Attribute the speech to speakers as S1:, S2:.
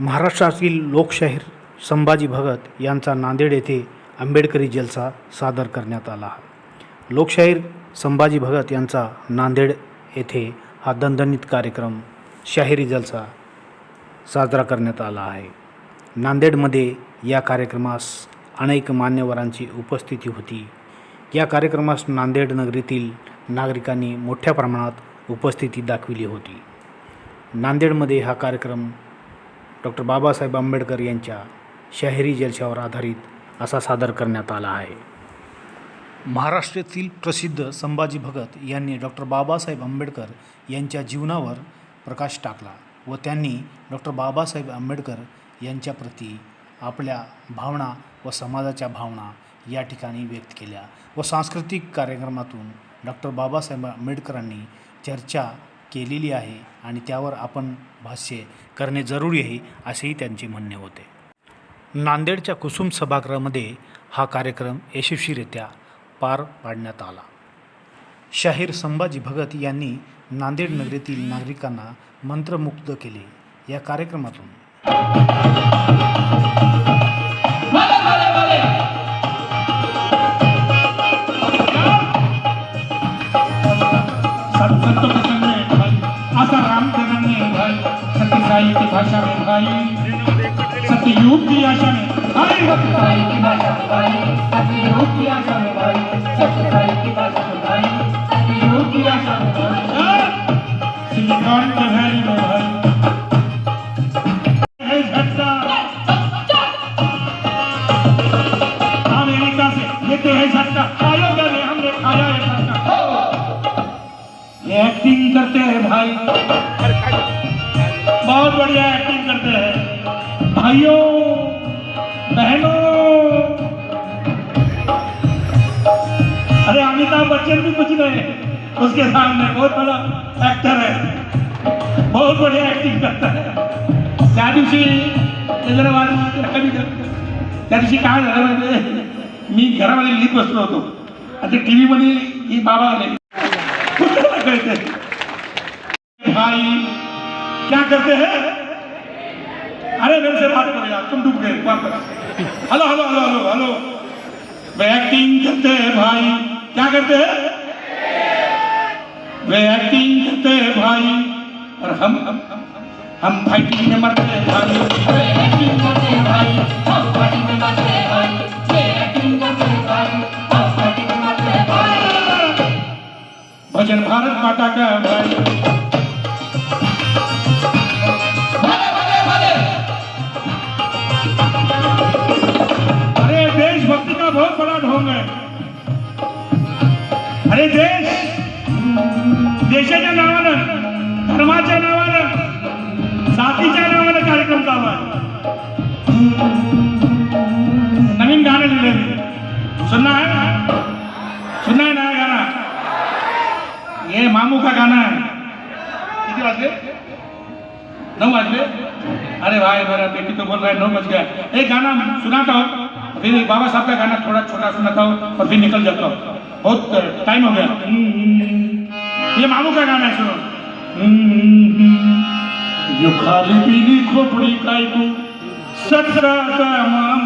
S1: महाराष्ट्रातील लोकशाहीर संभाजी भगत यांचा नांदेड येथे आंबेडकरी जलसा सादर करण्यात आला. लोकशाहीर संभाजी भगत यांचा नांदेड येथे हा दणदणीत कार्यक्रम शाहिरी जलसा साजरा करण्यात आला आहे. नांदेडमध्ये या कार्यक्रमास अनेक मान्यवरांची उपस्थिती होती. या कार्यक्रमास नांदेड नगरीतील नागरिकांनी मोठ्या प्रमाणात उपस्थिती दाखविली होती. नांदेडमध्ये हा कार्यक्रम डॉक्टर बाबासाहेब आंबेडकर यांच्या शाहिरी जलशावर आधारित असा सादर करण्यात आला आहे. महाराष्ट्रातील प्रसिद्ध संभाजी भगत यांनी डॉक्टर बाबासाहेब आंबेडकर यांच्या जीवनावर प्रकाश टाकला व त्यांनी डॉक्टर बाबासाहेब आंबेडकर यांच्याप्रती आपल्या भावना व समाजाच्या भावना या ठिकाणी व्यक्त केल्या व सांस्कृतिक कार्यक्रमातून डॉक्टर बाबासाहेब आंबेडकरांनी चर्चा केलेली आहे आणि त्यावर आपण भाष्य करणे जरुरी आहे असेही त्यांचे म्हणणे होते. नांदेडच्या कुसुम सभागृहामध्ये हा कार्यक्रम यशस्वीरित्या पार पाडण्यात आला. शाहीर संभाजी भगत यांनी नांदेड नगरीतील नागरिकांना मंत्रमुग्ध केले या कार्यक्रमातून.
S2: भाषा में भाई सत्ययुग की आशा में
S3: सत्य साई की भाषा भाई सतयुग की आशा में भाई सतयुग की आशा में भाई
S2: वैली में भाई। है हैं हमने करते हैं भाई। बहुत बढ़िया एक्टिंग करते हैं। भाइयों, बहनों। अरे अमिताभ बच्चन भी कुछ नहीं, उसके सामने बहुत बड़ा एक्टर है। बहुत बढ़िया एक्टिंग करता है। त्या दिवशी वाद कमी त्या दिवशी काय झालं म्हणजे मी घरामध्ये लिहित बसलो होतो. आणि टी व्हीमध्ये ही बाबा आले. कळते भाई क्या करते हैं? अरे मेरे से बात करो यार तुम डूब गए वापस hello hello hello hello hello. वे एक्टिंग करते हैं भाई। क्या करते हैं? वे एक्टिंग करते हैं भाई। और हम हम हम फाइटिंग में मरते हैं भाई।
S3: ये एक्टिंग करते हैं भाई हम पार्टी में मरते हैं भाई। ये एक्टिंग करते हैं भाई हम पार्टी में मरते हैं भाई।
S2: भजन भारत माता का है भाई। अरे देश, देशाच्या नावानं, धर्माच्या कार्यक्रम आहे. नवीन गाणं लिहिलं सुनना है सुनना है नया गाना ये मामू का गाना है किती वाजले? नौ बजले अरे भाई, मेरा बेटी तो बोल रहा है नौ बज गया. एक गाना सुनाता हूँ, फिर बाबा साहब का गाना थोड़ा छोटा सुनाता हूँ और फिर निकल जाता हूँ. बहुत टाइम हो गया। ये मामू का गाना है, सुनो। यो खाली पीली खोपड़ी का सत्रह सतरा का मामू।